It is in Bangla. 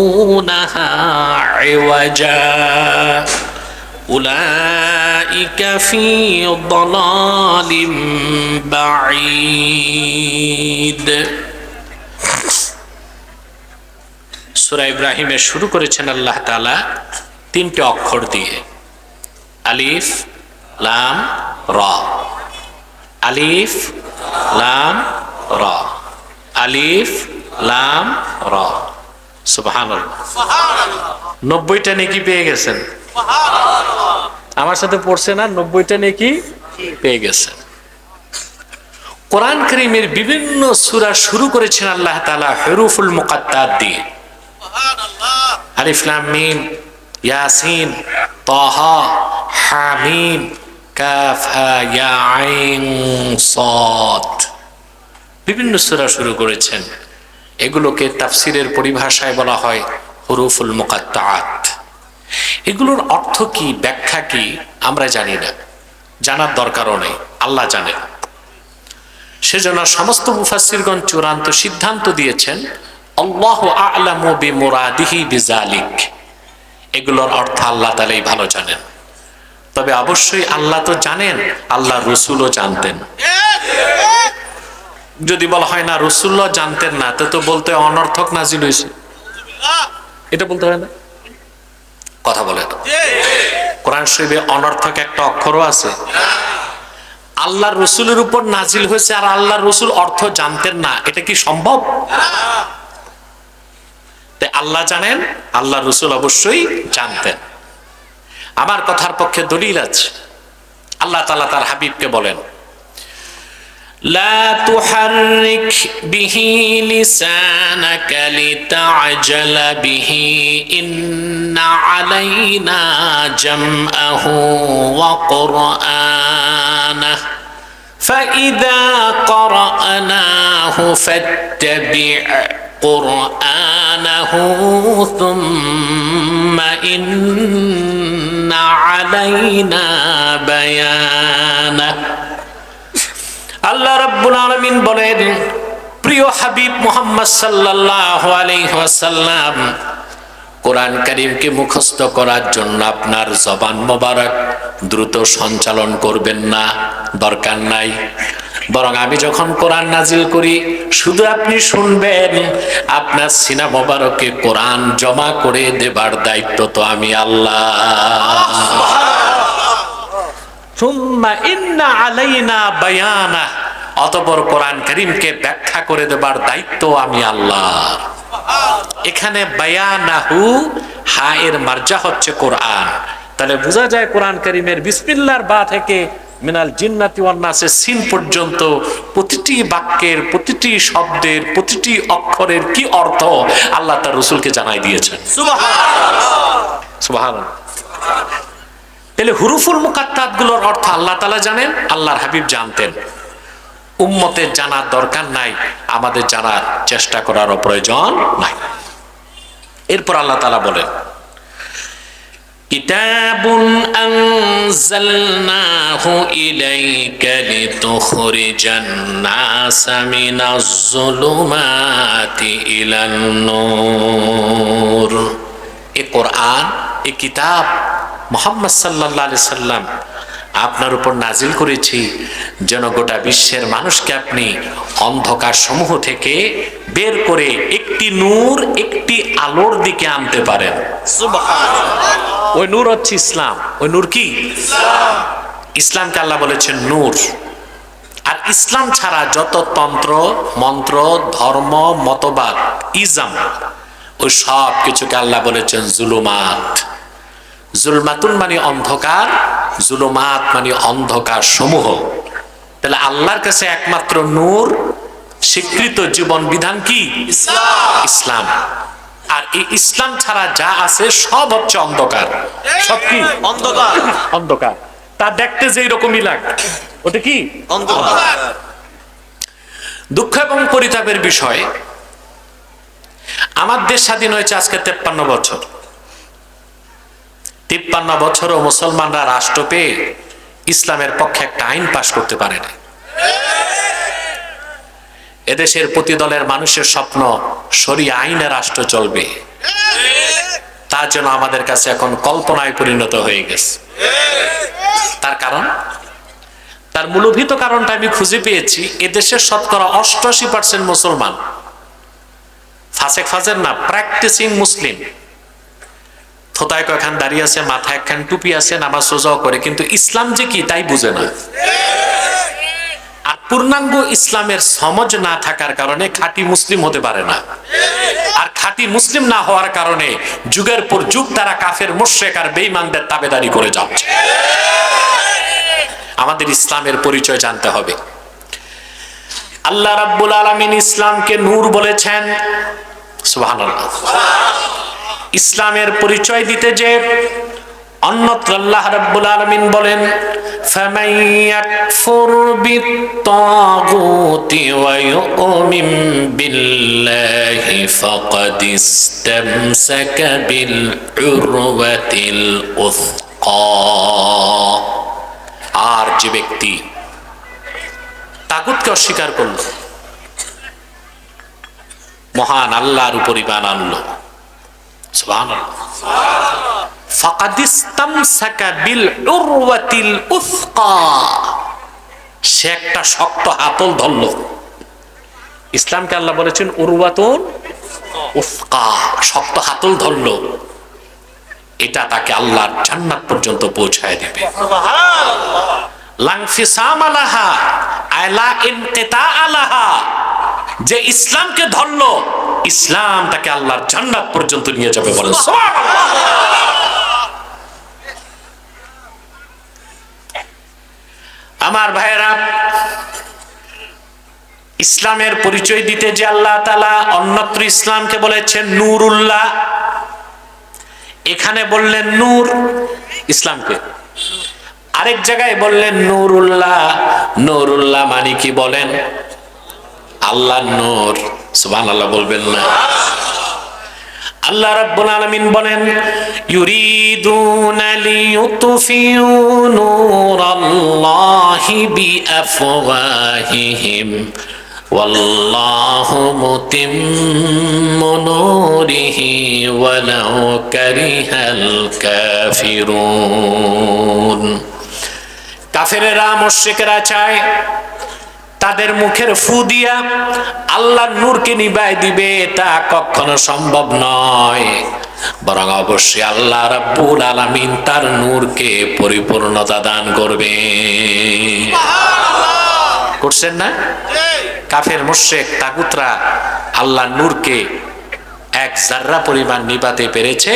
يبغونها عوجا أولئك في ضلال بعيد সুরা ইব্রাহিমে শুরু করেছেন আল্লাহ তাআলা তিনটে অক্ষর দিয়ে আলিফ লাম র আলিফ লাম র আলিফ লাম র নব্বইটা নেকি পেয়ে গেছেন। আমার সাথে পড়ছে না নব্বইটা নেকি পেয়ে গেছেন। কোরআন করিমের বিভিন্ন সূরা শুরু করেছেন আল্লাহ তাআলা হরুফুল মুকাত্তার দিয়ে। বিভিন্ন সূরা শুরু করেছেন। এগুলোকে তাফসিরের পরিভাষায় বলা হয় হরুফুল মুকাত্তাআত। এগুলোর অর্থ কি, ব্যাখ্যা কি, আমরা জানি না। জানার দরকারও নেই, আল্লাহ জানেন। সেজন্য সমস্ত মুফাসিরগণ চূড়ান্ত সিদ্ধান্ত দিয়েছেন, আল্লাহ আ'লামু বিমুরাদিহি বিজালিক। এগুলোর অর্থ আল্লাহ তাআলাই ভালো জানেন। তবে অবশ্যই আল্লাহ তো জানেন আল্লাহ রসুলও জানতেন। যদি বলা হয় না, রসুল্লাহ জানতেন না, তো বলতে অনর্থক নাজিল হয়েছে। এটা বলতে হয় না? কথা বলে কোরআন শরীফে অনর্থক একটা অক্ষরও আছে। আল্লাহ রসুলের উপর নাজিল হয়েছে আর আল্লাহ রসুল অর্থ জানতেন না। এটা কি সম্ভব? আল্লাহ জানেন আল্লাহ রসুল অবশ্যই জানতেন। আমার কথার পক্ষে দলিল আছে। আল্লাহ তালা তার হাবিবকে বলেন لا تحرك به لسانك لتعجل به. إن علينا جمعه وقرآنه. فإذا قرأناه فاتبع قرآنه ثم إن علينا بيانه. রাব্বুল বলেন, প্রিয় হাবিব মুহাম্মদ সাল্লাল্লাহু আলাইহি ওয়াসাল্লাম, কোরআন কারীমকে মুখস্থ করার জন্য আপনার জবান মোবারক দ্রুত সঞ্চালন করবেন না, দরকার নাই। বরং আমি যখন কোরআন নাজিল করি, শুধু আপনি শুনবেন, আপনার সিনা মোবারকে কোরআন জমা করে দেবার দায়িত্ব তো আমি আল্লাহ। সুম্মা ইন্না আলাইনা বায়ানা অতপর কোরআন করিমকে ব্যাখ্যা করে দেবার দায়িত্ব আমি আল্লাহ। এখানে বায়ানাহু হা এর মার্জা হচ্ছে কোরআন। তাহলে বোঝা যায় কোরআন করিমের বিসমিল্লার বা থেকে মিনাল জিন্নাতি ওয়ান্নাসের সিন পর্যন্ত প্রতিটি বাক্যের, প্রতিটি শব্দের, প্রতিটি অক্ষরের কি অর্থ আল্লাহ তার রসুলকে জানাই দিয়েছেন। তাহলে হুরুফুল মুকাত্তাতগুলোর অর্থ আল্লাহ তালা জানেন, আল্লাহর হাবিব জানতেন। উম্মতের জানার দরকার নাই আমাদের জানার চেষ্টা করারও প্রয়োজন নাই এরপর আল্লাহ তালা বলেন كتاب أنزلناه إليك لتخرج الناس من الظلمات إلى النور এ কোরআন এ কিতাব মোহাম্মদ সাল্লাহ আলি সাল্লাম আপনার উপর নাজিল করেছি। যেন গোটা বিশ্বের মানুষকে আপনি অন্ধকার সমূহ থেকে বের করে একটি নূর একটি আলোর দিকে আনতে পারেন। ওই নূর হচ্ছে ইসলাম। ওই নূর কি? ইসলামকে আল্লাহ বলেছেন নূর। আর ইসলাম ছাড়া যত তন্ত্র মন্ত্র ধর্ম মতবাদ ইজাম ওই সব কিছুকে আল্লাহ বলেছেন জুলুমাত। জুলমাতুন মানে অন্ধকার জুলুমাত মানে অন্ধকার সমূহ তাহলে আল্লাহর কাছে একমাত্র নূর স্বীকৃত জীবন বিধান কি? ইসলাম। আর এই ইসলাম ছাড়া যা আছে সব হচ্ছে অন্ধকার। সব কি? অন্ধকার। অন্ধকার। তা দেখতে যে রকমই লাগ। ওটা কি? অন্ধকার। দুঃখ এবং পরিতাপের বিষয়। আমার দেশ স্বাধীন হয়েছে আজকে তেপ্পান্ন বছর। তিপ্পান্ন বছরও মুসলমানরা রাষ্ট্র পেয়ে ইসলামের পক্ষে একটা আইন পাশ করতে পারে না এদেশের প্রতি দলের মানুষের স্বপ্ন সরি আইনে রাষ্ট্র চলবে। তার জন্য আমাদের কাছে এখন কল্পনায় পরিণত হয়ে গেছে। তার কারণ? তার মূলভূত কারণটা আমি খুঁজে পেয়েছি, এদেশের শতকরা অষ্টআশি পার্সেন্ট মুসলমান। ফাসেক ফাজের না প্র্যাকটিসিং মুসলিম থোতায় কয়খান দাঁড়িয়ে আছে, মাথায় একখান টুপি আছে, নামাজ সোজাও করে। কিন্তু ইসলাম যে কি, তাই বুঝে না। আর পূর্ণাঙ্গ ইসলামের সমজ না থাকার কারণে খাঁটি মুসলিম হতে পারে না। আর খাঁটি মুসলিম না হওয়ার কারণে যুগের পর যুগ তারা কাফের, মুশ্রেক আর বেঈমানদের তাবেদারি করে যাচ্ছে। আমাদের ইসলামের পরিচয় জানতে হবে। আল্লাহ রাব্বুল আলামিন ইসলামকে নূর বলেছেন। সুবহানাল্লাহ। ইসলামের পরিচয় দিতে যে অন্যত্র আল্লাহ রাব্বুল আলামিন বলেন ফামান ইয়াকফুর বিত্তাগুতি ওয়া ইউমিন বিল্লাহি ফাকাদ ইসতামসাকা বিল উরওয়াতিল উসকা। আর যে ব্যক্তি তাগুতকে অস্বীকার করল, মহান আল্লাহর উপর ইমান সে একটা শক্ত হাতল ধরল। ইসলামকে আল্লাহ বলেছেন, উরওয়াতুন উসকা, শক্ত হাতল ধরল। এটা তাকে আল্লাহর জান্নাত পর্যন্ত পৌঁছায় দেবে। যে ইসলামকে ধরলো ইসলাম তাকে আল্লাহর জান্নাত পর্যন্ত নিয়ে যাবে বলেন। আমার ভাইয়েরা, ইসলামের পরিচয় দিতে যে আল্লাহ তালা অন্যত্র ইসলামকে বলেছেন নূরুল্লাহ, এখানে বললেন নূর ইসলামকে। আরেক জায়গায় বললেন নুরুল্লাহ নুরুল্লাহ মানে কি বলেন? আল্লাহ নূর সুবান আল্লাহ বলবেন না। আল্লাহ রব্বুল আলামিন বলেন, ইউরিদুনা লিইউতফিউ নূরাল্লাহি বিআফওয়াহিহিম, ওয়াল্লাহু মুতিম্মু নূরিহি ওয়ালাউ কারিহাল কাফিরুন। কাফেরেরা, মুশরিকরা চায় তাদের মুখের ফু দিয়া আল্লাহর নূরকে নিবাই দিবে এটা কখনো সম্ভব নয়। বরং অবশ্যই আল্লাহ রাব্বুল আলামিন তার নূরকে পরিপূর্ণতা দান করবে করছেন না? কাফের, মুশরিক, তাগুতরা আল্লাহ নূরকে এক জাররা পরিমাণ নিবাতে পেরেছে?